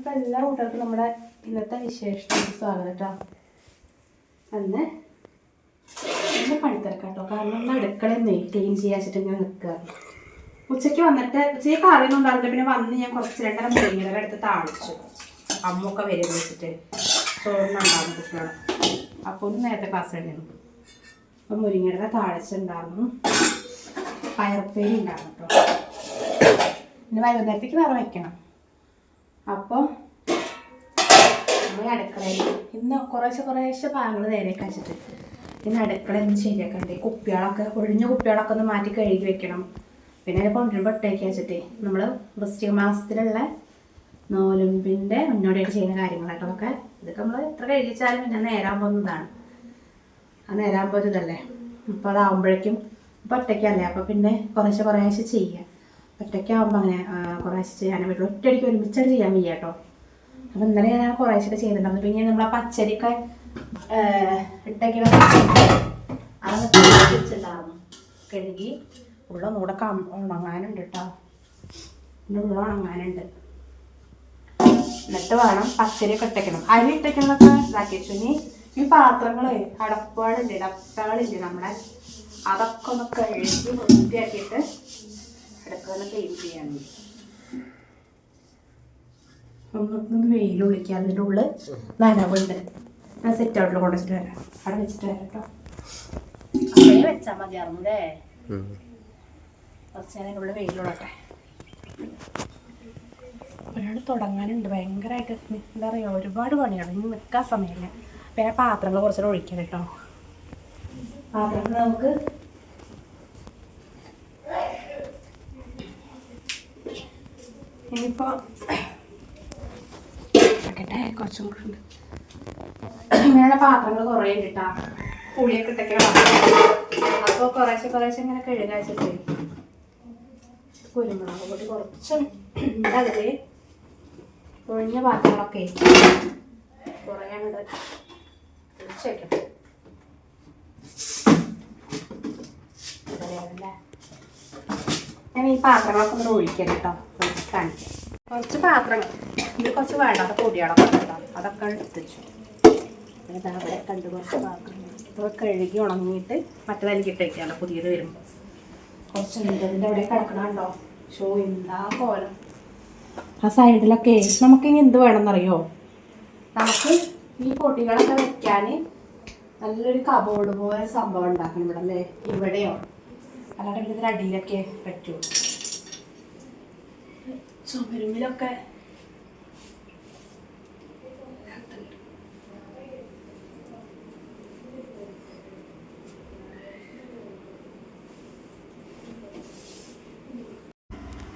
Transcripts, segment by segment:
അപ്പോൾ എല്ലാ കൂട്ടുകാർക്കും നമ്മുടെ ഇന്നത്തെ വിശേഷത്തിലേക്ക് സ്വാഗതം കേട്ടോ അന്ന് ഇന്ന് പണിത്തിരക്കാം കേട്ടോ കാരണം നമ്മൾ അടുക്കളയിൽ നിന്ന് ക്ലീൻ ചെയ്യാച്ചിട്ട് ഇങ്ങനെ നിൽക്കുക ഉച്ചയ്ക്ക് വന്നിട്ട് ഉച്ചയ്ക്ക് കറിയൊന്നും ഉണ്ടാവില്ല. പിന്നെ വന്ന് ഞാൻ കുറച്ച് രണ്ടര മുരിങ്ങയുടെ എടുത്ത് താളിച്ചു. അമ്മൊക്കെ വരും വെച്ചിട്ട് ചോറിനുണ്ടാകും കുട്ടികളെ. അപ്പോൾ ഒന്ന് നേരത്തെ ക്ലാസ് കഴിഞ്ഞു അപ്പം മുരിങ്ങയുടെ താളിച്ചുണ്ടായിരുന്നു പയർപ്പേരി ഉണ്ടാകും കേട്ടോ പിന്നെ വൈകുന്നേരത്തേക്ക് വേറെ വെക്കണം. അപ്പോൾ നമ്മൾ അടുക്കളയിൽ ഇന്ന് കുറേശ്ശെ കുറേശ്ശെ ഭാഗങ്ങൾ നേരെ വെച്ചിട്ട് ഇന്ന് അടുക്കള ഒന്ന് ശരിയാക്കണ്ടേ? കുപ്പികളൊക്കെ ഒഴിഞ്ഞ കുപ്പികളൊക്കെ ഒന്ന് മാറ്റി കഴുകി വെക്കണം. പിന്നെ അതിൽ കൊണ്ടുവരുമ്പോൾ ഇട്ടേക്ക് വെച്ചിട്ട് നമ്മൾ വൃശ്ചിക മാസത്തിലുള്ള നോലുമ്പിന്റെ മുന്നോടിയായിട്ട് ചെയ്യുന്ന കാര്യങ്ങളായിട്ടൊക്കെ ഇതൊക്കെ നമ്മൾ എത്ര കഴുകിച്ചാലും പിന്നെ നേരാൻ പോകുന്നതാണ്. ആ നേരാൻ പോകുന്നതല്ലേ അപ്പോൾ അതാവുമ്പോഴേക്കും ഇപ്പോൾ ഒറ്റയ്ക്കല്ലേ? അപ്പോൾ പിന്നെ കുറേശ്ശെ കുറേശ്ശെ ചെയ്യുക ഒറ്റയ്ക്കാവുമ്പോൾ അങ്ങനെ കുറേശ്ശെ ചെയ്യാനും പറ്റുള്ളൂ ഒറ്റയടിക്ക് ഒരുമിച്ചത് ചെയ്യാൻ വയ്യ കേട്ടോ അപ്പം ഇന്നലെ ഞാൻ കുറേശ്ശെ ചെയ്തിട്ടുണ്ടായിരുന്നു. പിന്നെ നമ്മൾ ആ പച്ചരിയൊക്കെ ഇട്ടേക്ക് കഴുകി ഉള്ള നൂടെ കം ഉണങ്ങാനുണ്ട് കേട്ടോ ഉള്ള ഉണങ്ങാനുണ്ട്. എന്നിട്ട് വേണം പച്ചരിയൊക്കെ ഇട്ടയ്ക്കണം അരി ഇട്ടയ്ക്കണതൊക്കെ ഇതാക്കി വെച്ചു. ഇനി ഈ പാത്രങ്ങളെ അടപ്പുകളില്ലേ ഡപ്പകളില്ലേ നമ്മുടെ അതൊക്കെ ഒന്ന് കഴുകി വൃത്തിയാക്കിയിട്ട് അടുക്കള ക്ലീൻ ചെയ്യാനുണ്ട്. ഒന്നൊന്ന് വെയിൽ ഒളിക്കുക അതിന്റെ ഉള്ളിൽ നനവുണ്ട്. ഞാൻ സെറ്റ് ഔട്ടിൽ കൊണ്ടുവച്ചിട്ട് വരാം. അവിടെ വെച്ചിട്ട് വരാം കേട്ടോ. വെച്ചാൽ മതിയായിരുന്നു കുറച്ച് നേരം ഉള്ളിൽ വെയിലുള്ളട്ടെ ഒരാൾ തുടങ്ങാനുണ്ട്. ഭയങ്കരമായിട്ട് എന്താ പറയുക ഒരുപാട് പണിയാണ് ഇനി നിൽക്കാൻ സമയമില്ല. പിന്നെ പാത്രങ്ങൾ കുറച്ചുകൂടെ ഒഴിക്കണം കേട്ടോ. പാത്രങ്ങൾ നമുക്ക് ഇനിയിപ്പോൾ ആക്കട്ടെ കുറച്ചും കൂടെ ഉണ്ട്. ഇങ്ങനെയുള്ള പാത്രങ്ങൾ കുറേ ഉണ്ട് കേട്ടോ പുളിയൊക്കെ ഇട്ടൊക്കെയാണ് അപ്പോൾ കുറേശ്ശെ കുറേശ്ശെ ഇങ്ങനെ കഴുകാച്ചിട്ട് കുരുമുളക് പൊടി കുറച്ചും അതിൽ ഒഴിഞ്ഞ പാത്രങ്ങളൊക്കെ കുറേ അങ്ങോട്ട് വെക്കണം. അതല്ലേ ഞാൻ ഈ പാത്രങ്ങളൊക്കെ ഒന്ന് ഒഴിക്കാം കേട്ടോ കാണിക്കാം. കുറച്ച് പാത്രങ്ങൾ. ഇത് കുറച്ച് വേണ്ടാത്ത കേട്ടോ അതൊക്കെ എടുത്തുവെച്ചു പിന്നെ ദാ അവിടെ കണ്ട് കുറച്ച് പാത്രങ്ങൾ. ഇതൊക്കെ കഴുകി ഉണങ്ങിയിട്ട് മറ്റേതിലേക്ക് ഇട്ടേക്കാമല്ലോ പുതിയത് വരുമ്പോൾ കുറച്ച് ഇതിന്റെ അവിടെ കിടക്കണുണ്ടോ ഷോ എന്താ പോലെ ആ സൈഡിലൊക്കെ നമുക്കിനി എന്ത് വേണമെന്നറിയോ? നമുക്ക് ഈ പൊടികളൊക്കെ വെക്കാൻ നല്ലൊരു കബോർഡ് പോലെ സംഭവം ഉണ്ടാക്കണം ഇവിടെ അല്ലേ? ഇവിടെയോ? അല്ലാണ്ട് ഇതിന്റെ അടിയിലൊക്കെ പറ്റൂ ചുമരുമ്പിലൊക്കെ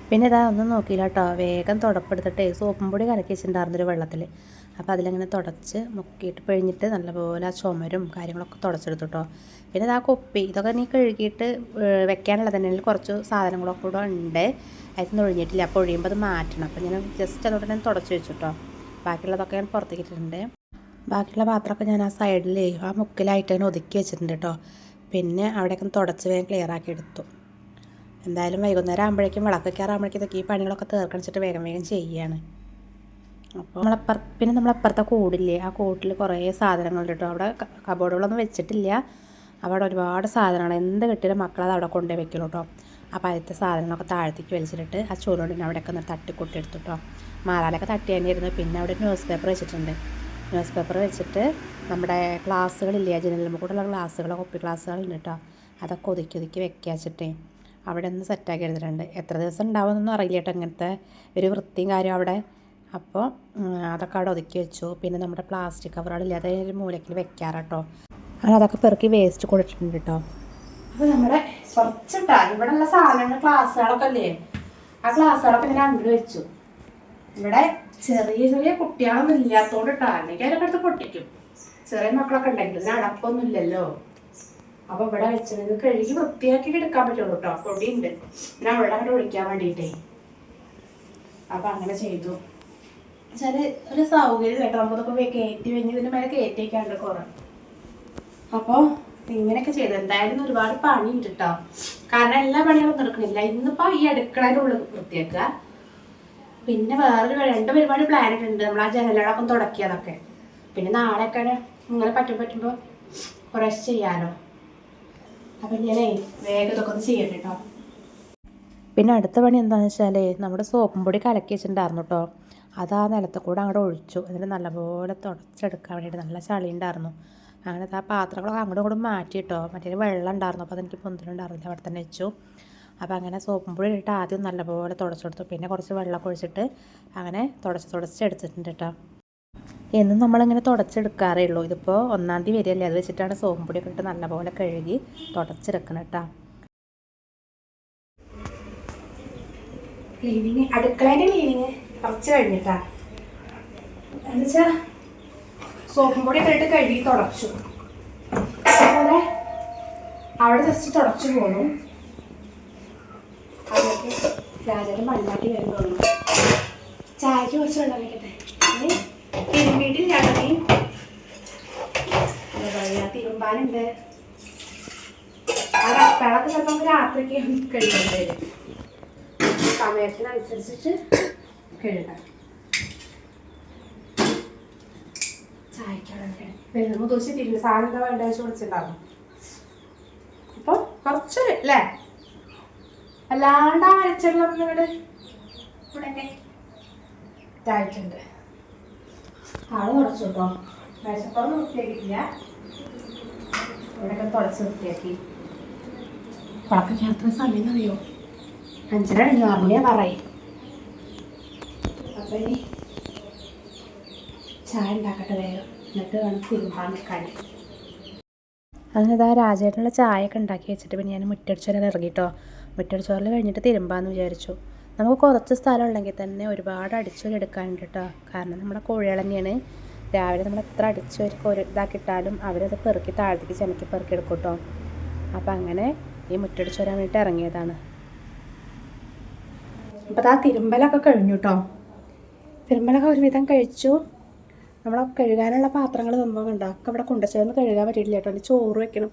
പിന്നെ ഇതാ ഒന്നും നോക്കിയില്ല കേട്ടോ. വേഗം തുടപ്പെടുത്തിട്ട് സോപ്പും പൊടി കലക്കി വെച്ചിട്ടുണ്ടായിരുന്നൊരു വെള്ളത്തിൽ അപ്പോൾ അതിലിങ്ങനെ തുടച്ച് മുക്കിയിട്ട് പിഴിഞ്ഞിട്ട് നല്ലപോലെ ആ ചുമരും കാര്യങ്ങളൊക്കെ തുടച്ചെടുത്തു കേട്ടോ പിന്നെ ഇതാ കുപ്പി. ഇതൊക്കെ നീ കഴുകിയിട്ട് വെക്കാനുള്ള തന്നെ. കുറച്ച് സാധനങ്ങളൊക്കെ കൂടെ ഉണ്ട്. അതിൽ ഒഴിഞ്ഞിട്ടില്ല. അപ്പോൾ ഒഴിയുമ്പോൾ അത് മാറ്റണം. അപ്പോൾ ഞാൻ ജസ്റ്റ് അതുകൊണ്ട് ഞാൻ തുടച്ച് വെച്ചു കേട്ടോ ബാക്കിയുള്ളതൊക്കെ ഞാൻ പുറത്തേക്ക് ബാക്കിയുള്ള പാത്രമൊക്കെ ഞാൻ ആ സൈഡിൽ ആ മുക്കിലായിട്ട് തന്നെ ഒതുക്കി വെച്ചിട്ടുണ്ട് കേട്ടോ. പിന്നെ അവിടെയൊക്കെ തുടച്ച് വേഗം ക്ലിയർ ആക്കി എടുത്തു. എന്തായാലും വൈകുന്നേരം ആകുമ്പോഴേക്കും വിളക്ക് കയറാകുമ്പോഴേക്കും ഇതൊക്കെ ഈ പണികളൊക്കെ തീർക്കണിച്ചിട്ട് വേഗം വേഗം ചെയ്യുകയാണ് അപ്പോൾ നമ്മളപ്പുറ പിന്നെ നമ്മളപ്പുറത്തെ കൂടില്ലേ? ആ കൂട്ടിൽ കുറേ സാധനങ്ങളുണ്ട് കേട്ടോ. അവിടെ കബോർഡുകളൊന്നും വെച്ചിട്ടില്ല. അവിടെ ഒരുപാട് സാധനങ്ങൾ എന്ത് കിട്ടിയാലും മക്കളത് അവിടെ കൊണ്ടുപോയി വെക്കുള്ളൂ കേട്ടോ. അപ്പോൾ ആദ്യത്തെ സാധനങ്ങളൊക്കെ താഴത്തേക്ക് വലിച്ചിട്ട് ആ ചോറുകൊണ്ടിന് അവിടെയൊക്കെ ഒന്ന് തട്ടി എടുത്തു കേട്ടോ മാറാലൊക്കെ തട്ടി തന്നെയായിരുന്നു. പിന്നെ അവിടെ ന്യൂസ് പേപ്പർ വെച്ചിട്ടുണ്ട്. ന്യൂസ് പേപ്പർ വെച്ചിട്ട് നമ്മുടെ ക്ലാസ്സുകളില്ലേ ജനലിൽ കൂടെയുള്ള ഗ്ലാസ്സുകൾ കോപ്പി ഗ്ലാസ്സുകളുണ്ട് കേട്ടോ അതൊക്കെ ഒതുക്കി ഒതുക്കി വെക്കാച്ചിട്ട് അവിടെ ഒന്ന് സെറ്റാക്കി എടുത്തിട്ടുണ്ട്. എത്ര ദിവസം ഉണ്ടാവുമെന്നൊന്നും അറിയില്ല കേട്ടോ ഇങ്ങനത്തെ ഒരു വൃത്തിയും കാര്യം അവിടെ. അപ്പോൾ അതൊക്കെ അവിടെ ഒതുക്കി വെച്ചു. പിന്നെ നമ്മുടെ പ്ലാസ്റ്റിക് കവറുകളില്ലേ അത് ഒരു മൂലക്കിൽ കേട്ടോ അങ്ങനെ അതൊക്കെ പെറുക്കി വേസ്റ്റ് കൊടുത്തിട്ടുണ്ട് കേട്ടോ അപ്പോൾ നമ്മുടെ കുറച്ചിട്ടാ ഇവിടെ ഉള്ള സാധനങ്ങൾ ക്ലാസ്സുകളൊക്കെ അല്ലേ ആ ക്ലാസ്സുകളൊക്കെ ഇങ്ങനെ അങ്ങോട്ട് വെച്ചു. ഇവിടെ ചെറിയ ചെറിയ കുട്ടികളൊന്നും ഇല്ലാത്തോണ്ട് ഇട്ടാ അല്ലെങ്കിൽ അതിനൊക്കെ അടുത്ത് പൊട്ടിക്കും. ചെറിയ മക്കളൊക്കെ ഉണ്ടെങ്കിൽ ഇതിന് അടപ്പൊന്നും ഇല്ലല്ലോ. അപ്പൊ ഇവിടെ വെച്ചത് കഴുകി വൃത്തിയാക്കി എടുക്കാൻ പറ്റുള്ളൂ കേട്ടോ പൊടിയുണ്ട്. പിന്നെ അവിടെ അങ്ങോട്ട് ഒഴിക്കാൻ വേണ്ടിയിട്ടേ അപ്പൊ അങ്ങനെ ചെയ്തു. വെച്ചാൽ ഒരു സൗകര്യം കേട്ടോ നമുക്കിതൊക്കെ കയറ്റി വെഞ്ഞ് ഇതിന്റെ മേലെ കയറ്റിയൊക്കെ ഉണ്ട് കുറേ. അപ്പോൾ ഇങ്ങനെയൊക്കെ ചെയ്ത്. എന്തായാലും ഒരുപാട് പണിയുണ്ട് കേട്ടോ കാരണം എല്ലാ പണികളും നടക്കണില്ല. ഇന്നിപ്പോ ഈ അടുക്കളയുടെ ഉള്ളിൽ വൃത്തിയാക്കുക. പിന്നെ വേറൊരു രണ്ട് പരിപാടി പ്ലാൻ ഇട്ടുണ്ട് നമ്മൾ ആ ജനലുകളൊക്കെ തുടക്കിയതൊക്കെ പിന്നെ നാളെയൊക്കെ ഇങ്ങനെ പറ്റും പറ്റുമ്പോൾ കുറച്ച് ചെയ്യാലോ. അപ്പം ഞാനേ വേഗം ഇതൊക്കെ ഒന്ന് ചെയ്യട്ടെ കേട്ടോ പിന്നെ അടുത്ത പണി എന്താണെന്ന് വെച്ചാൽ നമ്മുടെ സോപ്പും പൊടി കലക്കി വെച്ചിട്ടുണ്ടായിരുന്നു കേട്ടോ അത് ആ നിലത്ത് കൂടെ അങ്ങോട്ട് ഒഴിച്ചു. എന്നിട്ട് നല്ലപോലെ തുടച്ചെടുക്കാൻ വേണ്ടിയിട്ട് നല്ല ചളി ഉണ്ടായിരുന്നു അങ്ങനെ ആ പാത്രങ്ങളൊക്കെ അങ്ങോട്ടും ഇങ്ങോട്ടും മാറ്റി കേട്ടോ മറ്റേ വെള്ളം ഉണ്ടായിരുന്നു അപ്പോൾ അതെനിക്ക് പൊന്തിലുണ്ടായിരുന്നില്ല അവിടെ തന്നെ വെച്ചു. അപ്പോൾ അങ്ങനെ സോപ്പും പൊടി ഇട്ടിട്ട് ആദ്യം നല്ലപോലെ തുടച്ചെടുത്തു പിന്നെ കുറച്ച് വെള്ളമൊക്കെ ഒഴിച്ചിട്ട് അങ്ങനെ തുടച്ച് തുടച്ച് എടുത്തിട്ടുണ്ട് കേട്ടോ. എന്നും നമ്മളിങ്ങനെ തുടച്ചെടുക്കാറേ ഉള്ളൂ ഇതിപ്പോൾ ഒന്നാം തീയതി വരികയല്ലേ അത് വെച്ചിട്ടാണ് സോപ്പും പൊടിയൊക്കെ ഇട്ട് നല്ലപോലെ കഴുകി തുടച്ചെടുക്കണം കേട്ടോ. അടുക്കളേന്റെ ക്ലീനിങ് കുറച്ച് കഴിഞ്ഞിട്ടാ. എന്നുവെച്ചാ സോപ്പും പൊടി ഒക്കെ ഇട്ട് കഴുകി തുടച്ചു. അതുപോലെ അവിടെ ജസ്റ്റ് തുടച്ചു പോകുന്നു അതൊക്കെ രാജാന്റെ മണ്ണാട്ടി വരുന്നുള്ളൂ ചായക്ക് കുറച്ച് വെള്ളം വയ്ക്കട്ടെ തിരുമ്പിയിട്ടില്ല നീ. എന്താ പറയാ തിരുമ്പാനുണ്ട്. ആ വെള്ളമൊക്കെ ചിലപ്പോൾ രാത്രിക്ക് കഴിയുന്നുണ്ട് സമയത്തിനനുസരിച്ചിട്ട് കഴുകാം. ചായക്കാണ് വരുമ്പോൾ ദിവസം തിരിഞ്ഞ് സാധനം എന്താ വേണ്ട വെച്ച് വിളിച്ചിട്ടുണ്ടാവും അപ്പോൾ കുറച്ച് അല്ലേ അല്ലാണ്ട് അരച്ചുള്ള ഇവിടെ ഇവിടെ ഇതായിട്ടുണ്ട്. ആൾ തുടച്ചു കേട്ടോ മേശപ്പുറം വൃത്തിയാക്കിയിട്ടില്ല. ഇവിടെയൊക്കെ തുടച്ച് വൃത്തിയാക്കി. കുളക്കൊക്കെ ചേർത്ത സമയം അറിയോ? അഞ്ചര കഴിഞ്ഞു ആറ് മണിയാ പറയും അപ്പം ചായ ഉണ്ടാക്കട്ടെ വേഗം. എന്നിട്ട് വേണം തിരുമ്പാൻ നിൽക്കാൻ അങ്ങനെ ഇതാ രാജേട്ടനുള്ള ചായയൊക്കെ ഉണ്ടാക്കി വെച്ചിട്ട് പിന്നെ ഞാൻ മുറ്റടിച്ച് വരാൻ ഇറങ്ങിട്ടോ. മുറ്റടിച്ചോറിൽ കഴിഞ്ഞിട്ട് തിരുമ്പാന്ന് വിചാരിച്ചു. നമുക്ക് കുറച്ച് സ്ഥലം ഉണ്ടെങ്കിൽ തന്നെ ഒരുപാട് അടിച്ചൊരു എടുക്കാനുണ്ട് കേട്ടോ കാരണം നമ്മുടെ കോഴികൾ തന്നെയാണ്. രാവിലെ നമ്മൾ എത്ര അടിച്ചു ഒരു ഇതാക്കിയിട്ടാലും അവരത് പെറുക്കി താഴത്തേക്ക് ചെനക്കി പെറുക്കി എടുക്കും കേട്ടോ അപ്പം അങ്ങനെ ഈ മുറ്റടിച്ച് വേണ്ടിയിട്ട് ഇറങ്ങിയതാണ്. അപ്പം ആ തിരുമ്പലൊക്കെ കഴിഞ്ഞു കേട്ടോ തിരുമ്പലൊക്കെ ഒരുവിധം കഴിച്ചു. നമ്മളെ കഴുകാനുള്ള പാത്രങ്ങൾ സംഭവം കണ്ടോ? ഒക്കെ ഇവിടെ ചേർന്ന് കഴുകാൻ പറ്റിയിട്ടില്ല കേട്ടോ. അതിന് ചോറ് വെക്കണം.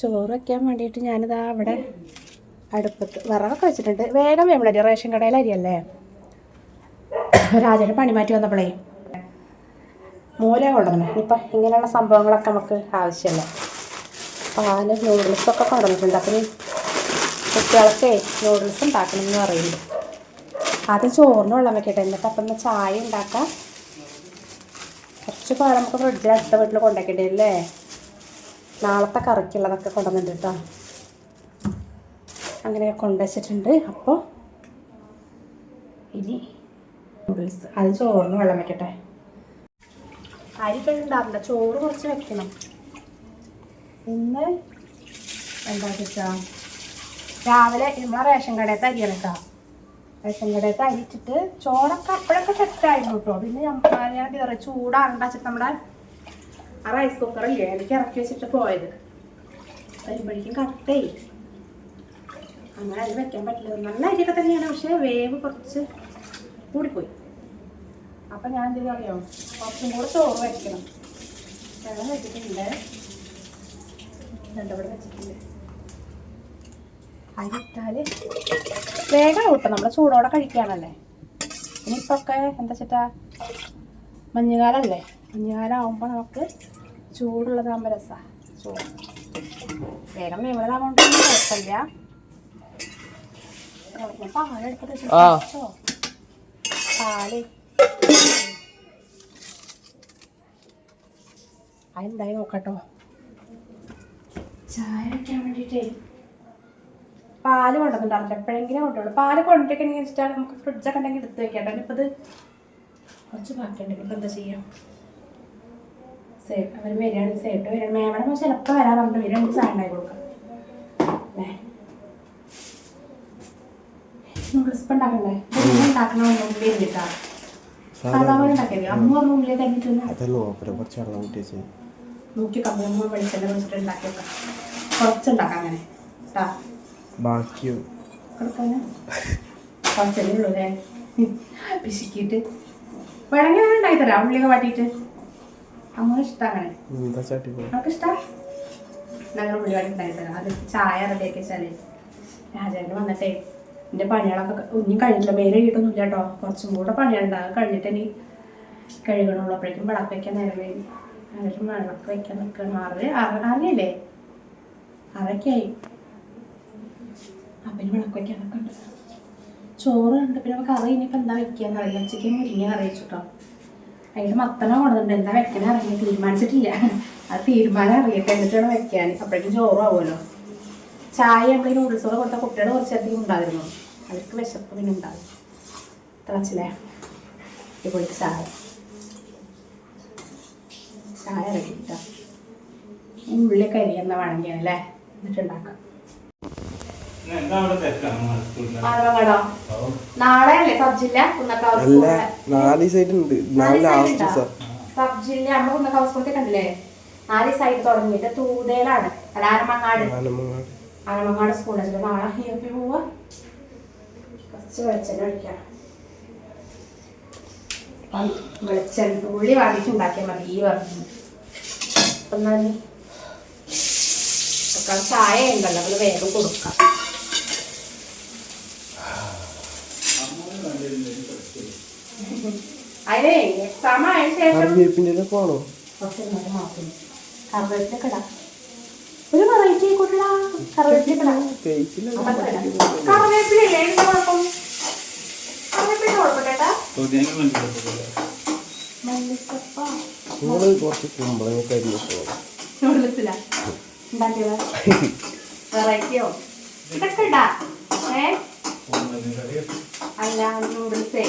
ചോറ് വെക്കാൻ വേണ്ടിയിട്ട് ഞാനിതാ അവിടെ അടുപ്പത്ത് വിറകൊക്കെ വെച്ചിട്ടുണ്ട്. വേഗം വേമ്പളരി റേഷൻ കടയിൽ അരിയല്ലേ? രാജന് പണി മാറ്റി വന്നപ്പോഴേ മൂല കൊണ്ടുവന്നു. ഇപ്പം ഇങ്ങനെയുള്ള സംഭവങ്ങളൊക്കെ നമുക്ക് ആവശ്യമല്ല. പാൽ നൂഡിൽസൊക്കെ കൊണ്ടുവന്നിട്ടുണ്ട്. അപ്പം കുട്ടികൾക്ക് നൂഡിൽസ് ഉണ്ടാക്കണം എന്ന് പറയുന്നു ആദ്യം ചോറിന് വെള്ളം വെക്കട്ടെ. എന്നിട്ട് അപ്പം ചായ ഉണ്ടാക്കാം. കുറച്ച് പാൽ നമുക്ക് ഫ്രിഡ്ജിൽ അടുത്ത വീട്ടിൽ കൊണ്ടുവയ്ക്കേണ്ടി അല്ലേ നാളത്തെ കറിക്കുള്ളതൊക്കെ കൊണ്ടുവന്നിട്ട് കേട്ടോ. അങ്ങനെ കൊണ്ടുവച്ചിട്ടുണ്ട്. അപ്പോൾ ഇനി നൂഡിൽസ് അത് ചോറിന് വെള്ളം വെക്കട്ടെ. അരി ഉണ്ടാവില്ല. ചോറ് കുറച്ച് വെക്കണം. ഇന്ന് എന്താ വെച്ചാൽ രാവിലെ നമ്മളെ റേഷൻ കടയത്തെ അരിയാണ് കേട്ടോ. റേഷൻ കടയത്തെ അരിച്ചിട്ട് ചോറൊക്കെ അപ്പോഴൊക്കെ സെറ്റായിരുന്നു കേട്ടോ പിന്നെ ഞാൻ കയറി ചൂടാണ്ട വെച്ചിട്ട് നമ്മുടെ ആ റൈസ് കുക്കറില്ലേ എനിക്ക് ഇറക്കി വെച്ചിട്ട് പോയത്. വരുമ്പോഴേക്കും കത്തേ അങ്ങനെ അരി വെക്കാൻ പറ്റില്ല. നല്ല അരിയൊക്കെ തന്നെയാണ്. പക്ഷേ വേവ് കുറച്ച് കൂടിപ്പോയി. അപ്പം ഞാൻ എന്ത് അറിയാമോ കുറച്ചും കൂടെ ചോറ് വയ്ക്കണം വെള്ളം വെച്ചിട്ടുണ്ട്. രണ്ടവിടെ വെച്ചിട്ടുണ്ട്. അരിട്ടാൽ വേഗം കൂട്ടും നമ്മൾ ചൂടോടെ കഴിക്കാനല്ലേ? ഇനിയിപ്പൊക്കെ എന്താ വെച്ചിട്ടാ? മഞ്ഞുകാലല്ലേ? മഞ്ഞുകാലം ആകുമ്പോൾ നമുക്ക് ചൂടുള്ളതാകുമ്പോൾ രസമാണ് ചൂട് വേഗം വേവണതാകുകൊണ്ട് കുഴപ്പമില്ല. ഞാൻ പാലെടുത്തിട്ട് വെച്ചോ പാൽ. അതെന്തായി നോക്കട്ടോ. ചായ വെക്കാൻ വേണ്ടിയിട്ടേ പാൽ കൊണ്ടുവന്നിട്ടുണ്ടാവില്ല എപ്പോഴെങ്കിലും കൊണ്ടുപോകും പാൽ കൊണ്ടിട്ടൊക്കെ വെച്ചിട്ടാണ് നമുക്ക് ഫ്രിഡ്ജൊക്കെ ഉണ്ടെങ്കിൽ എടുത്ത് വെക്കാം. ഇനിയിപ്പോൾ ഇത് കുറച്ച് ബാക്കിയുണ്ട് ഇപ്പം എന്താ ചെയ്യാം? സേഫ് അവർ വരികയാണ്. സേഫ് വരികയാണ് മേമടെ ചിലപ്പോൾ വരാൻ പറഞ്ഞിട്ട് വരികയാണെങ്കിൽ ചായ ഉണ്ടാക്കി കൊടുക്കാം. നൂഡിൽസ് ഇപ്പം ഉണ്ടാക്കണ്ടേ? ഇത് ഉണ്ടാക്കണ ഉള്ളി ഇരുന്നിട്ടാ സാധാ പോലെ ഉണ്ടാക്കിയത് അമ്മ പറഞ്ഞ ഉള്ളിൽ കഴിഞ്ഞിട്ട് അതല്ലോ അപ്പുറം കുറച്ച് നോക്കി വെളിച്ചെണ്ണ വെച്ചിട്ട് കുറച്ചുണ്ടാക്കാം അങ്ങനെ. കേട്ടാ ബാക്കിയോ. പിശുക്കിയിട്ട് വേണമെങ്കിൽ ഉണ്ടാക്കി തരാം ഉള്ളിയൊക്കെ വാട്ടിയിട്ട്. അങ്ങനെ ചാട്ടിപ്പോ നമുക്ക് ഇഷ്ടം ഞങ്ങൾ ഉള്ളി വാട്ടി ഉണ്ടാക്കി തരാം അത് ചായ റെഡിയാക്കി വെച്ചാലേ രാജാവിന് വന്നിട്ടേ എന്റെ പണികളൊക്കെ ഒന്നും കഴിഞ്ഞിട്ടില്ല. മേലെ വീട്ടൊന്നുമില്ല കേട്ടോ. കുറച്ചും കൂടെ പണിയുണ്ട്. കഴിഞ്ഞിട്ട് ഇനി കഴുകണുള്ളൂ അപ്പോഴേക്കും വിളക്ക് വയ്ക്കാൻ നേരം കഴിഞ്ഞു എന്നിട്ട് വിളക്ക് വയ്ക്കാൻ നിൽക്കണം ആറ് ആറ് ആറൊക്കെയായി അപ്പം ഇനി വിളക്ക് വയ്ക്കാൻ ഉണ്ട് ചോറ് ഉണ്ട് പിന്നെ കറി ഇനിയിപ്പോൾ എന്താ വെക്കുകയെന്ന് അറിയില്ല ഉച്ചയ്ക്ക് മുരിങ്ങ കറി വെച്ചു കേട്ടോ അതിന്റെ മത്തനോ കൊണ്ടുണ്ട് എന്താ വെക്കണേ അറിയാൻ തീരുമാനിച്ചിട്ടില്ല. അത് തീരുമാനം അറിയട്ടെ എന്നിട്ട് വേണം വെക്കാൻ. അപ്പോഴേക്കും ചോറും ആവുമല്ലോ. ചായ നമ്മൾ ഈ നൂഡിൽസോടെ കൊടുത്ത കുട്ടികൾ കുറച്ചധികം ഉണ്ടായിരുന്നു. അവർക്ക് വിശപ്പ് പിന്നെ ഉണ്ടാകും തിളച്ചില്ലേ ഇപ്പോൾ ചായ. ചായ ഇറക്കിട്ടാ ഉള്ളിൽ കരിയെന്ന വേണമെങ്കിൽ അല്ലേ എന്നിട്ട് ഉണ്ടാക്കാം. ആറങ്ങടോ നാളെ അല്ലേ സബ് ജില്ല? കുന്നക്കാവ് സ്കൂളിലെ. നാല് സൈഡ് ഉണ്ട്. നാല് ലാസ്റ്റ് സാർ സബ് ജില്ല നമ്മുടെ കുന്നക്കാവ് സ്കൂളത്തെ കണ്ടില്ലേ? നാല് സൈഡ് തുടങ്ങിയിട്ട് തൂതേലാണ്. അല്ല ആനമങ്ങാട്. ആനമങ്ങാട്. സ്കൂളിൽ നാളെ ഹിയപ്പി പോവാ. കുറച്ച് വെളിച്ചെണ്ണ ഒഴിക്കാം. വെളിച്ചെണ്ണ ഉള്ളി വാങ്ങിച്ച് ഉണ്ടാക്കിയാൽ മതി ഈ പറഞ്ഞു. അപ്പം എന്നാൽ ചായ ഉണ്ടല്ലോ നമ്മൾ വേഗം കൊടുക്കാം. അതിനെ എക്സാം ആയ ശേഷം കറിവേപ്പിന്റെ പോണോ കറിവേപ്പിലൊക്കെ ഇടാം. ഒരു വെറൈറ്റി ആയിക്കോട്ടില്ല കറിവേപ്പിലൊക്കെ കറിവേപ്പിലല്ലേ എന്താ കുഴപ്പം? കറിവേപ്പില കുഴപ്പമില്ലേട്ടാ മല്ലിച്ചപ്പ നിങ്ങൾ കുറച്ച് കുമ്പളങ്ങ ഉണ്ടാക്കിയതാ? വെറൈറ്റിയോ ഇതൊക്കെ ഇടാ. ഏ? അല്ല നൂഡിൽസേ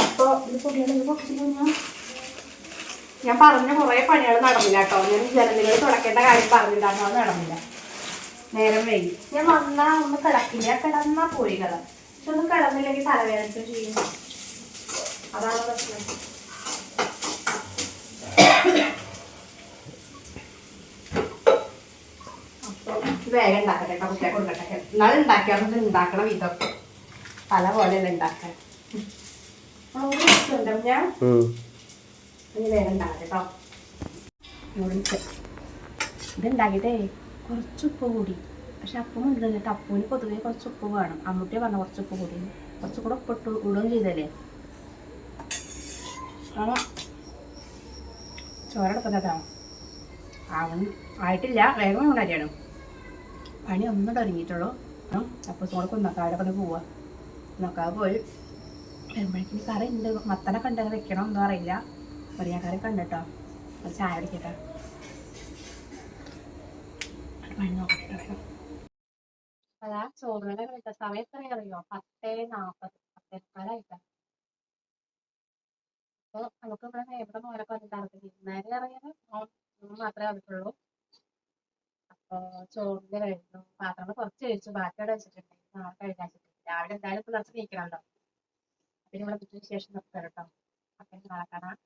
അപ്പൊ ഇത് പൊടിയാണ് ഇത് കുറച്ചില്ല ഞാൻ പറഞ്ഞ കുറേ പണികൾ നടന്നില്ല കേട്ടോ. ഞാൻ ജനലുകൾ തുടക്കേണ്ട കാര്യം പറഞ്ഞിട്ടാണോ നടന്നില്ല. നേരം വൈകി. ഞാൻ വന്നാ ഒന്ന് കിടക്കില്ല. കിടന്ന പോയി കഥ പക്ഷെ ഒന്നും കിടന്നില്ലെങ്കിൽ തലവേദന ചെയ്യും. അതാണ് പ്രശ്നം. വേഗം ഉണ്ടാക്കട്ടെ കേട്ടോ കുട്ടിയെ കൊടുക്കട്ടെ. എന്നാലും ഉണ്ടാക്കിയാൽ ഉണ്ടാക്കണം ഇതൊക്കെ. പല പോലെയല്ല ഉണ്ടാക്കാൻ. ഞാൻ ഉണ്ടാകട്ടെ കേട്ടോ. ഇതുണ്ടാക്കിയിട്ടേ കുറച്ച് ഉപ്പ് കൂടി. പക്ഷെ അപ്പം ഇടുന്നിട്ട് അപ്പൂന് പൊതുവെ കുറച്ച് ഉപ്പ് വേണം. അമ്മൂട്ടിയെ പറഞ്ഞ കുറച്ച് ഉപ്പ് കൂടി. കുറച്ച് കൂടെ ഉപ്പിട്ട് ഇടുകയും ചെയ്തല്ലേ? ചോറെടുക്കുന്നതാ ആവണം ആയിട്ടില്ല. വേഗം കൊണ്ടറിയണം പണി ഒന്നും തുടങ്ങിയിട്ടുള്ളൂ. അപ്പോൾ ചോറ് കുന്നക്കാട് കൊണ്ട് പോവാ. കുന്നക്കാട് പോയി. വരുമ്പോഴേക്കും കറി ഉണ്ട്? മത്തനൊക്കെ ഉണ്ടെങ്കിൽ വെക്കണം എന്തോ അറിയില്ല. മുരിങ്ങക്കറി കണ്ടിട്ടോ ഒരു ചായ കുടിക്കട്ടെ. അത് പണി അതാ ചോറിനെ കഴിച്ച സമയം എത്ര അറിയോ പത്തേ നാൽപ്പത് പത്തേക്കാലായിട്ട നമുക്ക് ഇവിടെ നേരത്തെ മോനൊക്കെ വന്നിട്ടാണ്. ഇന്നേരം ഇറങ്ങിയത് മാത്രമേ വന്നിട്ടുള്ളൂ. അപ്പൊ ചോറിന്റെ കഴിഞ്ഞു പാത്രങ്ങൾ കുറച്ച് കഴിച്ചു. ബാക്കി അവിടെ വെച്ചിട്ടുണ്ട്. നാളെ വെച്ചിട്ടുണ്ട് രാവിലെ എന്തായാലും പിള്ളേർക്ക് നീക്കണമല്ലോ പിന്നെ ഇവിടെ വിശേഷം നിർത്താം കേട്ടോ അപ്പൊ നാളെ കാണാം.